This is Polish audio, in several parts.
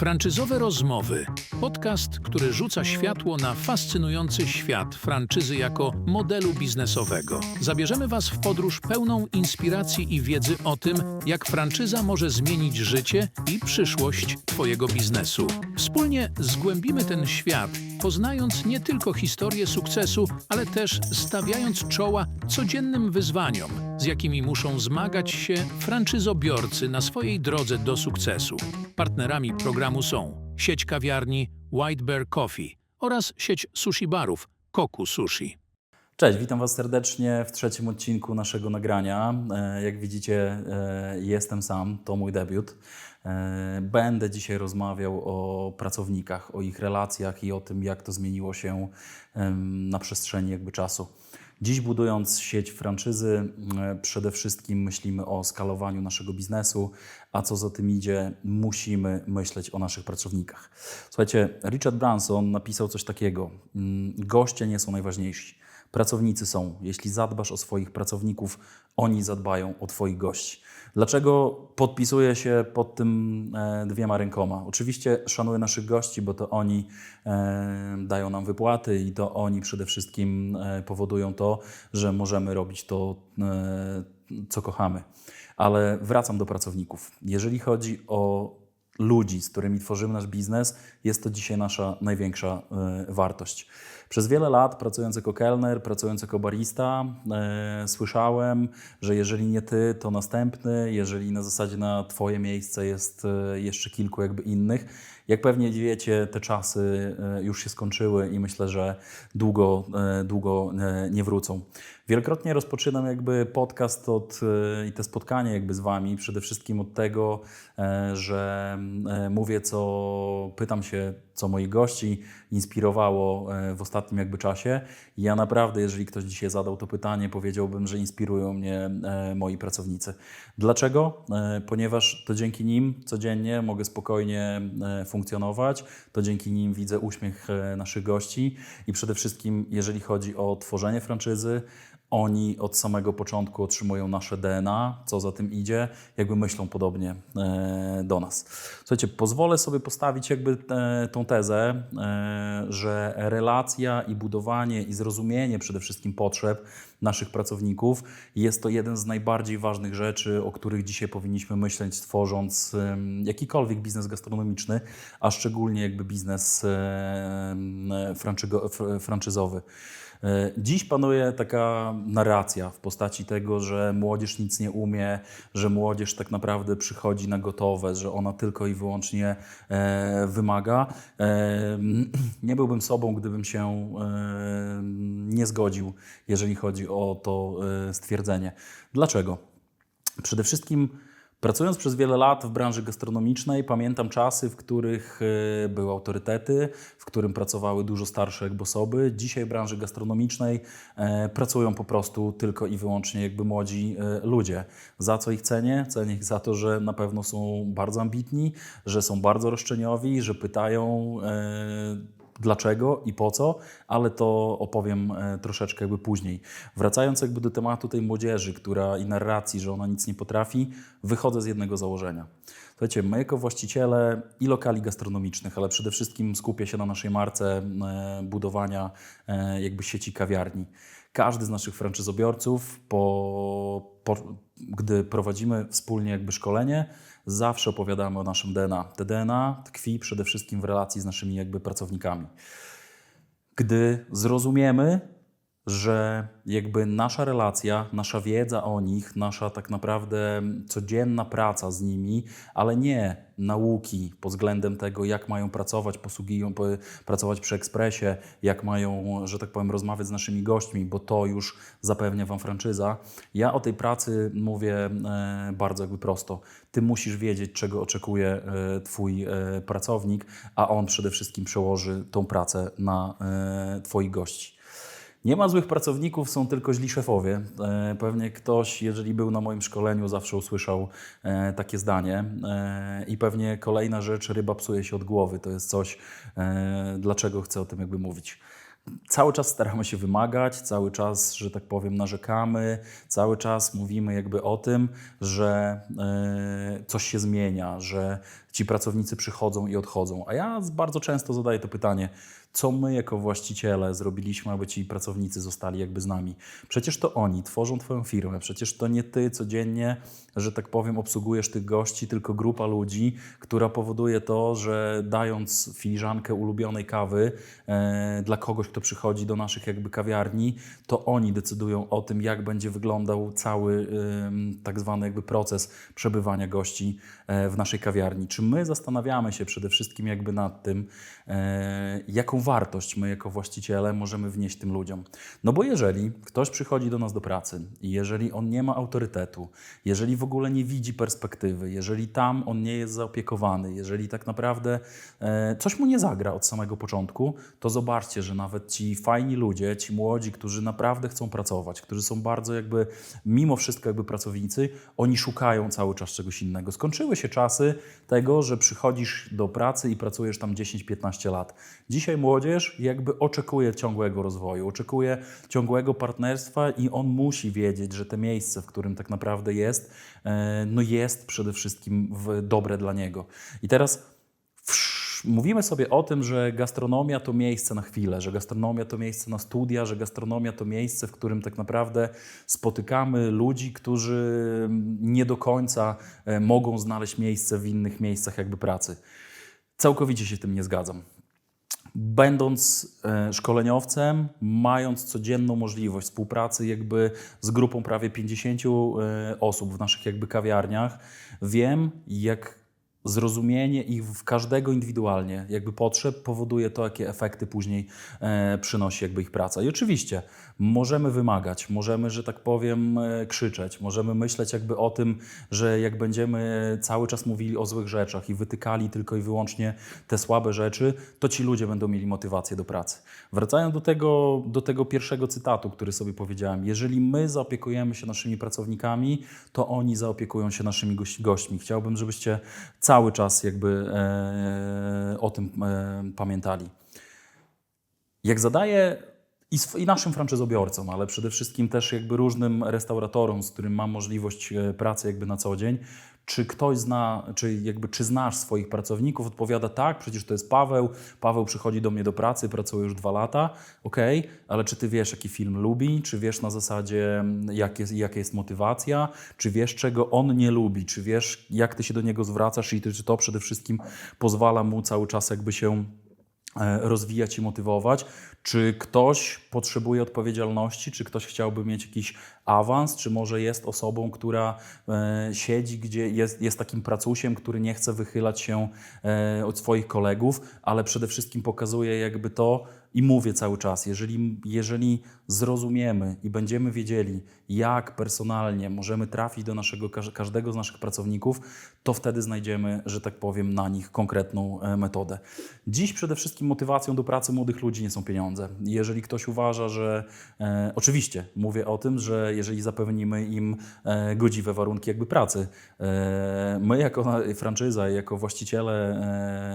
Franczyzowe rozmowy. Podcast, który rzuca światło na fascynujący świat franczyzy jako modelu biznesowego. Zabierzemy Was w podróż pełną inspiracji i wiedzy o tym, jak franczyza może zmienić życie i przyszłość Twojego biznesu. Wspólnie zgłębimy ten świat, poznając nie tylko historię sukcesu, ale też stawiając czoła codziennym wyzwaniom, z jakimi muszą zmagać się franczyzobiorcy na swojej drodze do sukcesu. Partnerami programu są sieć kawiarni White Bear Coffee oraz sieć sushi barów Koku Sushi. Cześć, witam Was serdecznie w trzecim odcinku naszego nagrania. E, Jak widzicie, e, jestem sam, to mój debiut. E, Będę dzisiaj rozmawiał o pracownikach, o ich relacjach i o tym, jak to zmieniło się na przestrzeni jakby czasu. Dziś budując sieć franczyzy, przede wszystkim myślimy o skalowaniu naszego biznesu, a co za tym idzie, musimy myśleć o naszych pracownikach. Słuchajcie, Richard Branson napisał coś takiego: mm, Goście nie są najważniejsi. Pracownicy są. Jeśli zadbasz o swoich pracowników, oni zadbają o Twoich gości. Dlaczego podpisuję się pod tym e, dwiema rękoma? Oczywiście szanuję naszych gości, bo to oni e, dają nam wypłaty i to oni przede wszystkim e, powodują to, że możemy robić to, co kochamy. Ale wracam do pracowników. Jeżeli chodzi o ludzi, z którymi tworzymy nasz biznes, jest to dzisiaj nasza największa e, wartość. Przez wiele lat pracując jako kelner, pracując jako barista, e, słyszałem, że jeżeli nie ty, to następny, jeżeli na zasadzie na twoje miejsce jest e, jeszcze kilku jakby innych. Jak pewnie wiecie, te czasy e, już się skończyły i myślę, że długo, e, długo e, nie wrócą. Wielokrotnie rozpoczynam jakby podcast od, i te spotkanie jakby z Wami przede wszystkim od tego, że mówię co, pytam się, co moich gości inspirowało e, w ostatnim jakby czasie. I ja naprawdę, jeżeli ktoś dzisiaj zadał to pytanie, powiedziałbym, że inspirują mnie e, moi pracownicy. Dlaczego? E, Ponieważ to dzięki nim codziennie mogę spokojnie funkcjonować, to dzięki nim widzę uśmiech naszych gości i przede wszystkim, jeżeli chodzi o tworzenie franczyzy, oni od samego początku otrzymują nasze DNA, co za tym idzie, jakby myślą podobnie e, do nas. Słuchajcie, pozwolę sobie postawić jakby e, tą tezę, e, że relacja i budowanie i zrozumienie przede wszystkim potrzeb naszych pracowników jest to jeden z najbardziej ważnych rzeczy, o których dzisiaj powinniśmy myśleć, tworząc jakikolwiek biznes gastronomiczny, a szczególnie jakby biznes franczyzowy. E, Dziś panuje taka narracja w postaci tego, że młodzież nic nie umie, że młodzież tak naprawdę przychodzi na gotowe, że ona tylko i wyłącznie e, wymaga. E, nie byłbym sobą, gdybym się nie zgodził, jeżeli chodzi o to stwierdzenie. Dlaczego? Przede wszystkim pracując przez wiele lat w branży gastronomicznej, pamiętam czasy, w których e, były autorytety, w którym pracowały dużo starsze jakby osoby. Dzisiaj w branży gastronomicznej e, pracują po prostu tylko i wyłącznie jakby młodzi e, ludzie. Za co ich cenię? Cenię ich za to, że na pewno są bardzo ambitni, że są bardzo roszczeniowi, że pytają dlaczego i po co, ale to opowiem e, troszeczkę jakby później. Wracając jakby do tematu tej młodzieży, która i narracji, że ona nic nie potrafi, wychodzę z jednego założenia. Słuchajcie, my jako właściciele i lokali gastronomicznych, ale przede wszystkim skupię się na naszej marce e, budowania e, jakby sieci kawiarni. Każdy z naszych franczyzobiorców, po, po, gdy prowadzimy wspólnie jakby szkolenie, zawsze opowiadamy o naszym DNA. Te DNA tkwi przede wszystkim w relacji z naszymi jakby pracownikami. Gdy zrozumiemy, że jakby nasza relacja, nasza wiedza o nich, nasza tak naprawdę codzienna praca z nimi, ale nie nauki pod względem tego, jak mają pracować, posługują, po- pracować przy ekspresie, jak mają, że tak powiem, rozmawiać z naszymi gośćmi, bo to już zapewnia Wam franczyza. Ja o tej pracy mówię e, bardzo jakby prosto. Ty musisz wiedzieć, czego oczekuje e, Twój e, pracownik, a on przede wszystkim przełoży tą pracę na Twoich gości. Nie ma złych pracowników, są tylko źli szefowie. E, Pewnie ktoś, jeżeli był na moim szkoleniu, zawsze usłyszał e, takie zdanie. E, I pewnie kolejna rzecz, ryba psuje się od głowy. To jest coś, dlaczego chcę o tym jakby mówić. Cały czas staramy się wymagać, cały czas, że tak powiem, narzekamy, cały czas mówimy jakby o tym, że e, coś się zmienia, że ci pracownicy przychodzą i odchodzą. A ja bardzo często zadaję to pytanie, co my jako właściciele zrobiliśmy, aby ci pracownicy zostali jakby z nami. Przecież to oni tworzą Twoją firmę, przecież to nie Ty codziennie, że tak powiem, obsługujesz tych gości, tylko grupa ludzi, która powoduje to, że dając filiżankę ulubionej kawy e, dla kogoś, kto przychodzi do naszych jakby kawiarni, to oni decydują o tym, jak będzie wyglądał cały tak zwany jakby proces przebywania gości e, w naszej kawiarni. Czy my zastanawiamy się przede wszystkim jakby nad tym, e, jaką wartość my jako właściciele możemy wnieść tym ludziom. No bo jeżeli ktoś przychodzi do nas do pracy i jeżeli on nie ma autorytetu, jeżeli w ogóle nie widzi perspektywy, jeżeli tam on nie jest zaopiekowany, jeżeli tak naprawdę e, coś mu nie zagra od samego początku, to zobaczcie, że nawet ci fajni ludzie, ci młodzi, którzy naprawdę chcą pracować, którzy są bardzo jakby mimo wszystko jakby pracownicy, oni szukają cały czas czegoś innego. Skończyły się czasy tego, że przychodzisz do pracy i pracujesz tam 10-15 lat. Dzisiaj młodzież jakby oczekuje ciągłego rozwoju, oczekuje ciągłego partnerstwa i on musi wiedzieć, że te miejsce, w którym tak naprawdę jest, e, no jest przede wszystkim dobre dla niego. I teraz mówimy sobie o tym, że gastronomia to miejsce na chwilę, że gastronomia to miejsce na studia, że gastronomia to miejsce, w którym tak naprawdę spotykamy ludzi, którzy nie do końca e, mogą znaleźć miejsce w innych miejscach jakby pracy. Całkowicie się tym nie zgadzam. Będąc e, szkoleniowcem, mając codzienną możliwość współpracy jakby z grupą prawie 50 e, osób w naszych jakby kawiarniach, wiem jak zrozumienie ich w każdego indywidualnie jakby potrzeb powoduje to, jakie efekty później e, przynosi jakby ich praca. I oczywiście możemy wymagać, możemy, że tak powiem, e, krzyczeć, możemy myśleć jakby o tym, że jak będziemy cały czas mówili o złych rzeczach i wytykali tylko i wyłącznie te słabe rzeczy, to ci ludzie będą mieli motywację do pracy. Wracając do tego, do tego pierwszego cytatu, który sobie powiedziałem, jeżeli my zaopiekujemy się naszymi pracownikami, to oni zaopiekują się naszymi goś- gośćmi. Chciałbym, żebyście cały czas jakby e, o tym e, pamiętali. Jak zadaję i, i naszym franczyzobiorcom, ale przede wszystkim też jakby różnym restauratorom, z którym mam możliwość e, pracy jakby na co dzień, czy ktoś zna, czy jakby czy znasz swoich pracowników? Odpowiada tak, przecież to jest Paweł. Paweł przychodzi do mnie do pracy, pracuje już dwa lata. Okej, ale czy ty wiesz, jaki film lubi? Czy wiesz na zasadzie, mm, jak jest, jaka jest motywacja? Czy wiesz, czego on nie lubi? Czy wiesz, jak ty się do niego zwracasz i czy to przede wszystkim pozwala mu cały czas jakby się rozwijać i motywować. Czy ktoś potrzebuje odpowiedzialności, czy ktoś chciałby mieć jakiś awans, czy może jest osobą, która e, siedzi, gdzie jest, jest takim pracusiem, który nie chce wychylać się e, od swoich kolegów, ale przede wszystkim pokazuje jakby to i mówię cały czas, jeżeli, jeżeli zrozumiemy i będziemy wiedzieli, jak personalnie możemy trafić do naszego, każ- każdego z naszych pracowników, to wtedy znajdziemy, że tak powiem, na nich konkretną e, metodę. Dziś przede wszystkim motywacją do pracy młodych ludzi nie są pieniądze. Jeżeli ktoś uważa, że e, oczywiście mówię o tym, że jeżeli zapewnimy im e, godziwe warunki jakby pracy, e, my jako franczyza, jako właściciele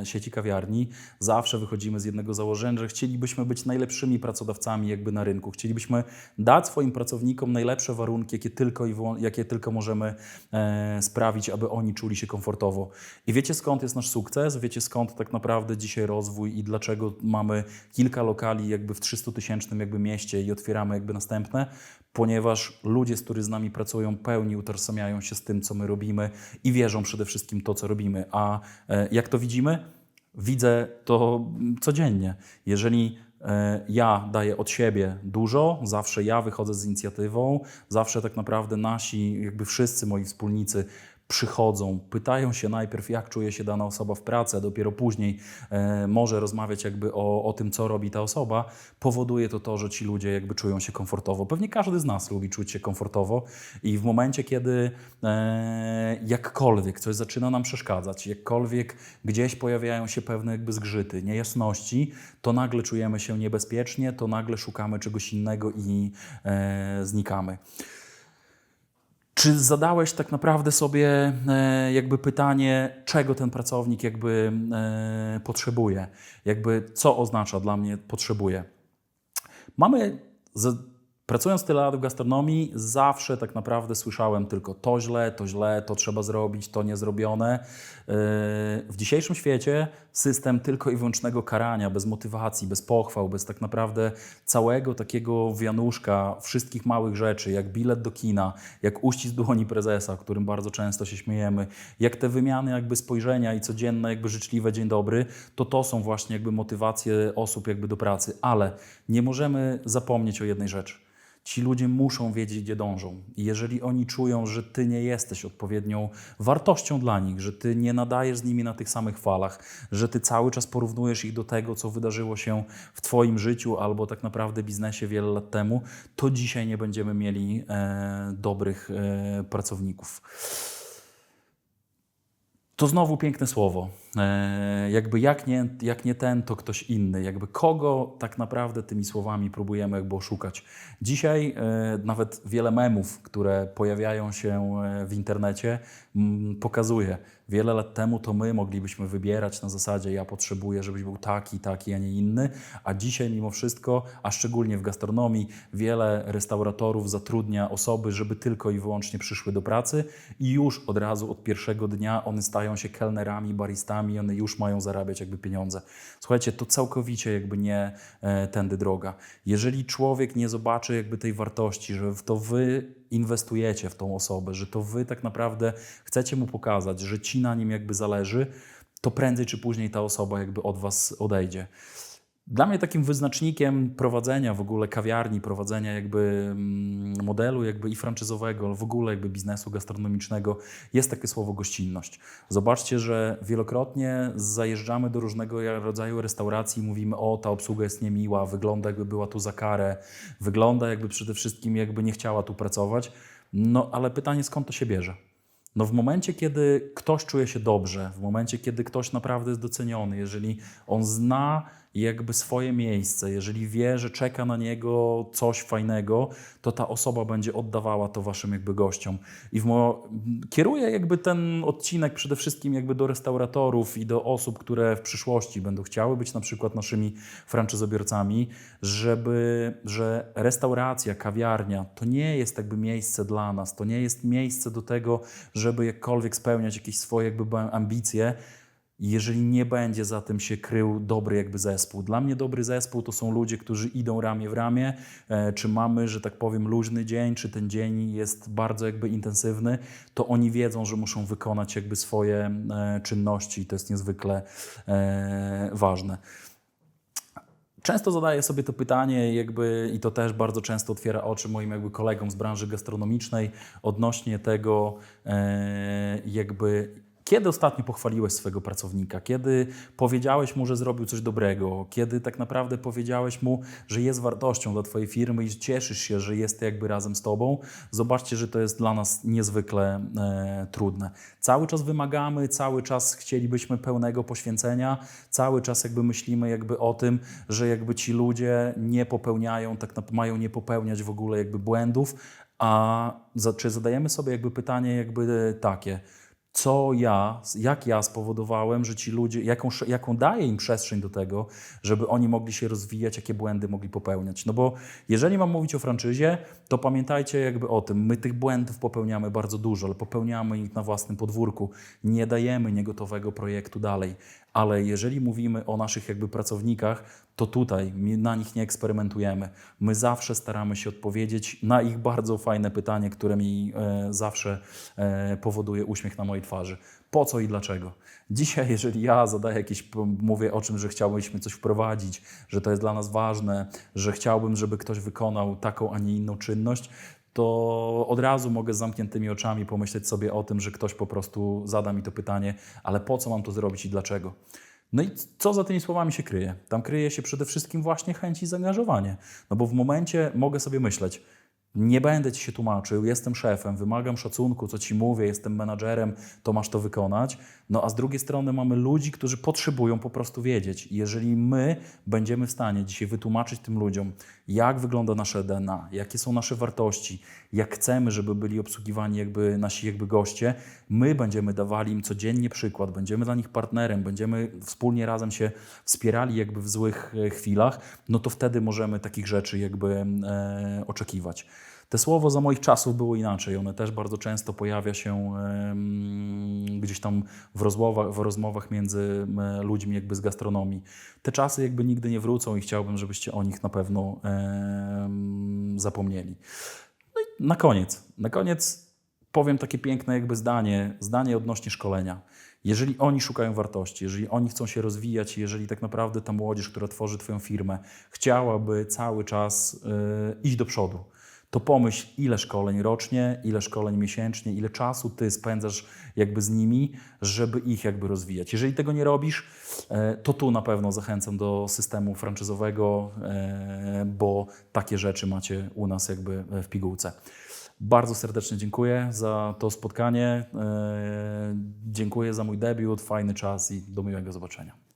e, sieci kawiarni zawsze wychodzimy z jednego założenia, że chcielibyśmy być najlepszymi pracodawcami jakby na rynku. Chcielibyśmy dać swoim pracownikom najlepsze warunki, jakie tylko, i jakie tylko możemy e, sprawić, aby oni czuli się komfortowo. I wiecie skąd jest nasz sukces? Wiecie skąd tak naprawdę dzisiaj rozwój i dlaczego mamy kilka lokali jakby w 300-tysięcznym jakby mieście i otwieramy jakby następne? Ponieważ ludzie, z którymi z nami pracują, pełni utożsamiają się z tym, co my robimy i wierzą przede wszystkim to, co robimy. A e, jak to widzimy? Widzę to codziennie. Jeżeli e, ja daję od siebie dużo, zawsze ja wychodzę z inicjatywą, zawsze tak naprawdę nasi, jakby wszyscy moi wspólnicy przychodzą, pytają się najpierw, jak czuje się dana osoba w pracy, a dopiero później e, może rozmawiać jakby o, o tym, co robi ta osoba, powoduje to to, że ci ludzie jakby czują się komfortowo. Pewnie każdy z nas lubi czuć się komfortowo i w momencie, kiedy e, jakkolwiek coś zaczyna nam przeszkadzać, jakkolwiek gdzieś pojawiają się pewne jakby zgrzyty, niejasności, to nagle czujemy się niebezpiecznie, to nagle szukamy czegoś innego i e, znikamy. Czy zadałeś tak naprawdę sobie e, jakby pytanie, czego ten pracownik jakby e, potrzebuje? Jakby co oznacza dla mnie potrzebuje? Mamy Pracując tyle lat w gastronomii, zawsze tak naprawdę słyszałem tylko to źle, to źle, to trzeba zrobić, to niezrobione. Yy, W dzisiejszym świecie system tylko i wyłącznego karania, bez motywacji, bez pochwał, bez tak naprawdę całego takiego wianuszka wszystkich małych rzeczy, jak bilet do kina, jak uścisk dłoni prezesa, którym bardzo często się śmiejemy, jak te wymiany jakby spojrzenia i codzienne jakby życzliwe dzień dobry, to to są właśnie jakby motywacje osób jakby do pracy, ale nie możemy zapomnieć o jednej rzeczy. Ci ludzie muszą wiedzieć, gdzie dążą. I jeżeli oni czują, że ty nie jesteś odpowiednią wartością dla nich, że ty nie nadajesz z nimi na tych samych falach, że ty cały czas porównujesz ich do tego, co wydarzyło się w twoim życiu albo tak naprawdę biznesie wiele lat temu, to dzisiaj nie będziemy mieli e, dobrych e, pracowników. To znowu piękne słowo. E, jakby jak nie, jak nie ten, to ktoś inny. Jakby kogo tak naprawdę tymi słowami próbujemy jakby oszukać. Dzisiaj e, nawet wiele memów, które pojawiają się e, w internecie, pokazuje. Wiele lat temu to my moglibyśmy wybierać na zasadzie ja potrzebuję, żebyś był taki, taki, a nie inny, a dzisiaj mimo wszystko, a szczególnie w gastronomii, wiele restauratorów zatrudnia osoby, żeby tylko i wyłącznie przyszły do pracy i już od razu od pierwszego dnia one stają się kelnerami, baristami, one już mają zarabiać jakby pieniądze. Słuchajcie, to całkowicie jakby nie e, tędy droga. Jeżeli człowiek nie zobaczy jakby tej wartości, że to wy inwestujecie w tą osobę, że to wy tak naprawdę chcecie mu pokazać, że ci na nim jakby zależy, to prędzej czy później ta osoba jakby od was odejdzie. Dla mnie takim wyznacznikiem prowadzenia w ogóle kawiarni, prowadzenia jakby mm, modelu jakby i franczyzowego, w ogóle jakby biznesu gastronomicznego jest takie słowo gościnność. Zobaczcie, że wielokrotnie zajeżdżamy do różnego rodzaju restauracji i mówimy o, ta obsługa jest niemiła, wygląda jakby była tu za karę, wygląda jakby przede wszystkim jakby nie chciała tu pracować. No ale pytanie skąd to się bierze? No w momencie, kiedy ktoś czuje się dobrze, w momencie, kiedy ktoś naprawdę jest doceniony, jeżeli on zna jakby swoje miejsce, jeżeli wie, że czeka na niego coś fajnego, to ta osoba będzie oddawała to waszym jakby gościom. I w mo- kieruję jakby ten odcinek przede wszystkim jakby do restauratorów i do osób, które w przyszłości będą chciały być na przykład naszymi franczyzobiorcami, żeby, że restauracja, kawiarnia to nie jest jakby miejsce dla nas, to nie jest miejsce do tego, żeby jakkolwiek spełniać jakieś swoje jakby ambicje, jeżeli nie będzie za tym się krył dobry jakby zespół. Dla mnie dobry zespół to są ludzie, którzy idą ramię w ramię, e, czy mamy, że tak powiem, luźny dzień, czy ten dzień jest bardzo jakby intensywny, to oni wiedzą, że muszą wykonać jakby swoje e, czynności i to jest niezwykle e, ważne. Często zadaję sobie to pytanie, jakby, i to też bardzo często otwiera oczy moim jakby kolegom z branży gastronomicznej odnośnie tego, jakby kiedy ostatnio pochwaliłeś swojego pracownika? Kiedy powiedziałeś mu, że zrobił coś dobrego? Kiedy tak naprawdę powiedziałeś mu, że jest wartością dla Twojej firmy i cieszysz się, że jest jakby razem z Tobą? Zobaczcie, że to jest dla nas niezwykle e, trudne. Cały czas wymagamy, cały czas chcielibyśmy pełnego poświęcenia, cały czas jakby myślimy jakby o tym, że jakby ci ludzie nie popełniają, tak mają nie popełniać w ogóle jakby błędów, a za, czy zadajemy sobie jakby pytanie jakby takie, co ja, jak ja spowodowałem, że ci ludzie, jaką, jaką daję im przestrzeń do tego, żeby oni mogli się rozwijać, jakie błędy mogli popełniać. No bo jeżeli mam mówić o franczyzie, to pamiętajcie jakby o tym, my tych błędów popełniamy bardzo dużo, ale popełniamy ich na własnym podwórku, nie dajemy niegotowego projektu dalej. Ale jeżeli mówimy o naszych jakby pracownikach, to tutaj na nich nie eksperymentujemy. My zawsze staramy się odpowiedzieć na ich bardzo fajne pytanie, które mi e, zawsze e, powoduje uśmiech na mojej twarzy. Po co i dlaczego? Dzisiaj, jeżeli ja zadaję jakieś, mówię o czym, że chciałbyśmy coś wprowadzić, że to jest dla nas ważne, że chciałbym, żeby ktoś wykonał taką, a nie inną czynność, to od razu mogę z zamkniętymi oczami pomyśleć sobie o tym, że ktoś po prostu zada mi to pytanie, ale po co mam to zrobić i dlaczego? No i co za tymi słowami się kryje? Tam kryje się przede wszystkim właśnie chęć i zaangażowanie. No bo w momencie mogę sobie myśleć, nie będę ci się tłumaczył, jestem szefem, wymagam szacunku, co ci mówię, jestem menadżerem, to masz to wykonać. No a z drugiej strony mamy ludzi, którzy potrzebują po prostu wiedzieć. I jeżeli my będziemy w stanie dzisiaj wytłumaczyć tym ludziom, jak wygląda nasze DNA, jakie są nasze wartości, jak chcemy, żeby byli obsługiwani jakby nasi jakby goście. My będziemy dawali im codziennie przykład, będziemy dla nich partnerem, będziemy wspólnie razem się wspierali jakby w złych e, chwilach, no to wtedy możemy takich rzeczy jakby e, oczekiwać. Te słowo za moich czasów było inaczej. One też bardzo często pojawia się gdzieś tam w rozmowach, w rozmowach między ludźmi jakby z gastronomii. Te czasy jakby nigdy nie wrócą i chciałbym, żebyście o nich na pewno zapomnieli. No i na koniec, na koniec powiem takie piękne jakby zdanie, zdanie odnośnie szkolenia. Jeżeli oni szukają wartości, jeżeli oni chcą się rozwijać, jeżeli tak naprawdę ta młodzież, która tworzy Twoją firmę, chciałaby cały czas y, iść do przodu, to pomyśl, ile szkoleń rocznie, ile szkoleń miesięcznie, ile czasu Ty spędzasz jakby z nimi, żeby ich jakby rozwijać. Jeżeli tego nie robisz, e, to tu na pewno zachęcam do systemu franczyzowego, e, bo takie rzeczy macie u nas jakby w pigułce. Bardzo serdecznie dziękuję za to spotkanie. E, Dziękuję za mój debiut, fajny czas i do miłego zobaczenia.